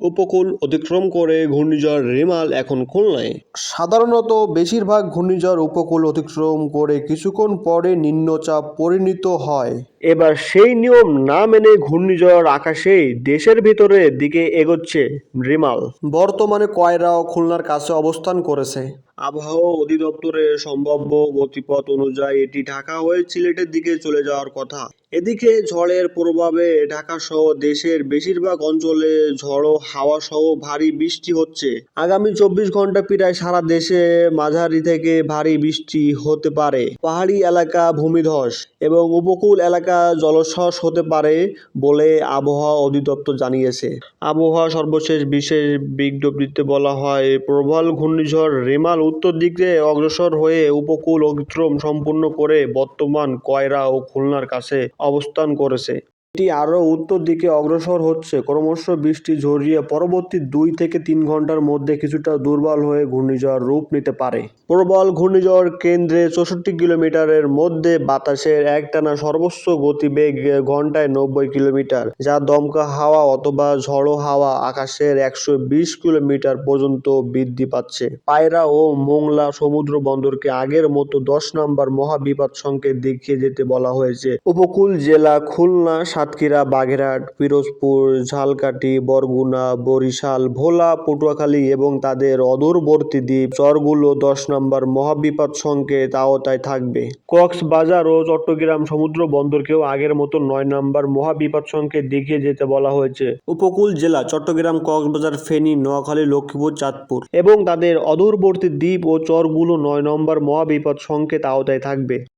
উপকূল অতিক্রম করে ঘূর্ণিঝড় রেমাল এখন খুলনায়। সাধারণত বেশিরভাগ ঘূর্ণিঝড় উপকূল অতিক্রম করে কিছুক্ষণ পরে নিম্নচাপ পরিণত হয়। এবার সেই নিয়ম না মেনে ঘূর্ণিঝড় আকাশেই দেশের ভিতরে দিকে এগোচ্ছে রিমাল। বর্তমানে কয়রাও খুলনার কাছে অবস্থান করেছে। আবহাওয়া অধিদপ্তরের সম্ভাব্য গতিপথ অনুযায়ী এটি ঢাকা হয়ে সিলেটের দিকে চলে যাওয়ার কথা। এদিকে ঝড়ের প্রভাবে ঢাকা সহ দেশের বেশিরভাগ অঞ্চলে ঝড়ো হাওয়া সহ ভারী বৃষ্টি হচ্ছে। আগামী চব্বিশ ঘণ্টা প্রায় সারা দেশে মাঝারি থেকে ভারী বৃষ্টি হতে পারে। পাহাড়ি এলাকা ভূমিধস এবং উপকূল এলাকা জলোচ্ছ্বাস হতে পারে বলে আবহাওয়া অধিদপ্তর জানিয়েছে। আবহাওয়া সর্বশেষ বিশেষ বিজ্ঞপ্তিতে বলা হয়, প্রবল ঘূর্ণিঝড় রেমাল উত্তর দিকে অগ্রসর হয়ে উপকূল অতিক্রম সম্পূর্ণ করে বর্তমান কয়রা ও খুলনার কাছে অবস্থান করেছে। এটি আরও উত্তর দিকে অগ্রসর হচ্ছে। ক্রমশ বৃষ্টি ঝরিয়ে পরবর্তী দুই থেকে তিন ঘণ্টার মধ্যে কিছুটা দুর্বল হয়ে ঘূর্ণিঝড় রূপ নিতে পারে। প্রবল ঘূর্ণিঝড় কেন্দ্রে চৌষট্টি কিলোমিটারের মধ্যে বাতাসের একটানা সর্বোচ্চ গতিবেগ ঘন্টায় নব্বই কিলোমিটার, যা দমকা হাওয়া অথবা ঝড়ো হাওয়া আকাশের একশো বিশ কিলোমিটার পর্যন্ত বৃদ্ধি পাচ্ছে। পায়রা ও মোংলা সমুদ্র বন্দরকে আগের মতো দশ নম্বর মহাবিপদ সংকেত দেখিয়ে যেতে বলা হয়েছে। উপকূল জেলা খুলনা সাতক্ষীরা, বাগেরহাট, পিরোজপুর, ঝালকাঠি, বরগুনা, বরিশাল, ভোলা, পটুয়াখালী এবং তাদের অদূরবর্তী দ্বীপ চরগুলো দশ নম্বর মহাবিপদ সংকেত আওতায় থাকবে। কক্সবাজার ও চট্টগ্রাম সমুদ্র বন্দরকেও আগের মতো নয় নম্বর মহাবিপদ সংকেত দেখিয়ে যেতে বলা হয়েছে। উপকূল জেলা চট্টগ্রাম, কক্সবাজার, ফেনী, নোয়াখালী, লক্ষ্মীপুর, চাঁদপুর এবং তাদের অদূরবর্তী দ্বীপ ও চরগুলো নয় নম্বর মহাবিপদ সংকেত আওতায় থাকবে।